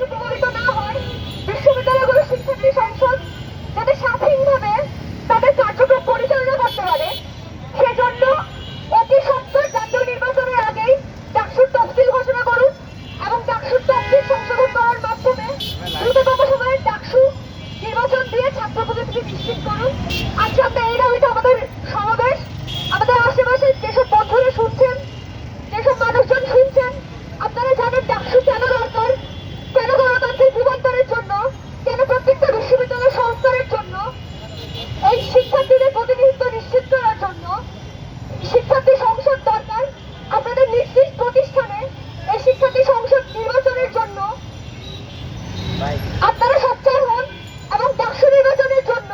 ডাকসু প্রভাবিত শিক্ষার্থী সংসদ যাতে স্বাধীনভাবে তাদের কার্যক্রম পরিচালনা করতে পারে, সেজন্য অতি সত্তর জাতীয় নির্বাচনের আগেই ডাকসুর তফসিল ঘোষণা করুন এবং ডাকসুর তফসিল সংশোধন করার মাধ্যমে দ্রুততম সময়ে ডাকসু নির্বাচন দিয়ে ছাত্র নিশ্চিত করুন। আজকে আমরা এই দাবিতে আমাদের সমাবেশ আমাদের আশেপাশে যেসব বন্ধুরা শুনছেন যেসব মানুষজন শুনছেন আপনারা জানেন ডাকসু কেন দরকার কেন গণতান্ত্রিক রূপান্তরের জন্য কেন প্রত্যেকটা বিশ্ববিদ্যালয় সংস্কারের জন্য এই শিক্ষার্থীদের প্রতিনিধিত্ব নিশ্চিত করার জন্য শিক্ষার্থী সংসদ দরকার আপনাদের নিশ্চিত প্রতিষ্ঠানে এই শিক্ষার্থী সংসদ নির্বাচনের জন্য আপনারা সোচ্চার হন এবং ডাকসু নির্বাচনের জন্য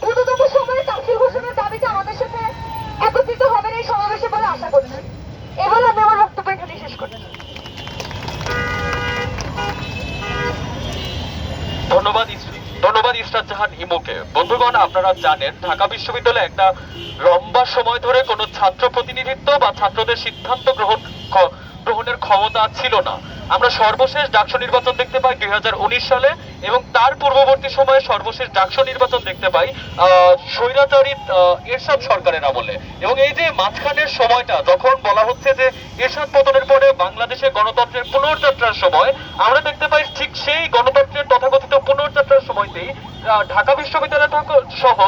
দ্রুততম সময়ে তাফসিল ঘোষণার দাবিতে আমাদের সাথে একত্রিত হবেন এই সমাবেশে বলে আশা করছি। এবার আমি আমার বক্তব্য এখানে শেষ করছি। ধন্যবাদ ইস- ধন্যবাদ ইসরাত জাহান ইমুকে। বন্ধুগণ আপনারা জানেন ঢাকা বিশ্ববিদ্যালয়ে একটা লম্বা সময় ধরে কোনো ছাত্র প্রতিনিধিত্ব বা ছাত্রদের সিদ্ধান্ত গ্রহণ গ্রহণের ক্ষমতা ছিল না। আমরা সর্বশেষ ডাকসু নির্বাচন দেখতে পাই দুই সালে এবং তার পূর্ববর্তী সময়ে সর্বশেষ ডাকসু নির্বাচন দেখতে পাই স্বৈরাচারী এরশাদ সরকারের আমলে। এবং এই যে মাঝখানের সময়টা, যখন বলা হচ্ছে যে এরশাদ পতনের পরে বাংলাদেশে গণতন্ত্রের পুনর্যাত্রার সময়, আমরা দেখতে পাই ঠিক সেই গণতন্ত্রের তথাকথিত পুনর্যাত্রার সময়তেই ঢাকা বিশ্ববিদ্যালয় সহ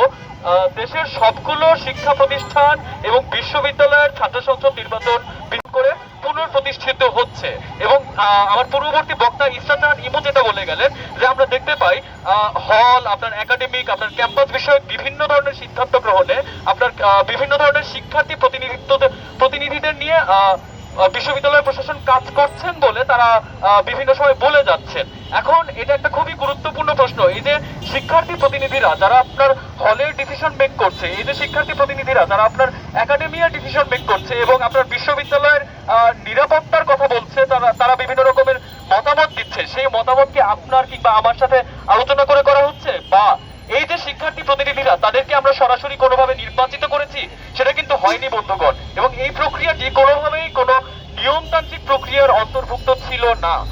দেশের সবগুলো শিক্ষা প্রতিষ্ঠান এবং বিশ্ববিদ্যালয়ের ছাত্র সংসদ নির্বাচন পুনঃপ্রতিষ্ঠিত হচ্ছে। এবং আমার পূর্ববর্তী বক্তা ইসরাত ইমু যেটা বলে গেলেন যে আমরা দেখতে পাই হল আপনার একাডেমিক আপনার ক্যাম্পাস বিষয়ক বিভিন্ন ধরনের সিদ্ধান্ত গ্রহণে আপনার বিভিন্ন ধরনের শিক্ষার্থী প্রতিনিধিত্ব প্রতিনিধিদের নিয়ে বিশ্ববিদ্যালয় প্রশাসন কাজ করছেন বলে তারা বিভিন্ন সময় বলে যাচ্ছেন। এখন এটা একটা খুবই গুরুত্বপূর্ণ প্রশ্ন এই যে শিক্ষার্থী প্রতিনিধিরা যারা আপনার হলের ডিসিশন মেক করছে এই যে শিক্ষার্থী প্রতিনিধিরা যারা আপনার একাডেমিয়া ডিসিশন মেক করছে এবং আপনার বিশ্ববিদ্যালয়ের আহ, নিরাপত্তার কথা বলছে, তারা তারা বিভিন্ন রকমের মতামত দিচ্ছে। সেই মতামত কি আপনার কিংবা আমার সাথে আলোচনা করে করা হচ্ছে? বা এই যে শিক্ষার্থী প্রতিনিধিরা, তাদেরকে আমরা সরাসরি কোনোভাবে নির্বাচিত করেছি, সেটা কিন্তু হয়নি, বন্ধুগণ। এবং এই প্রক্রিয়াটি কোনোভাবেই কোনো নিয়মতান্ত্রিক প্রক্রিয়ার অন্তর্ভুক্ত ছিল না।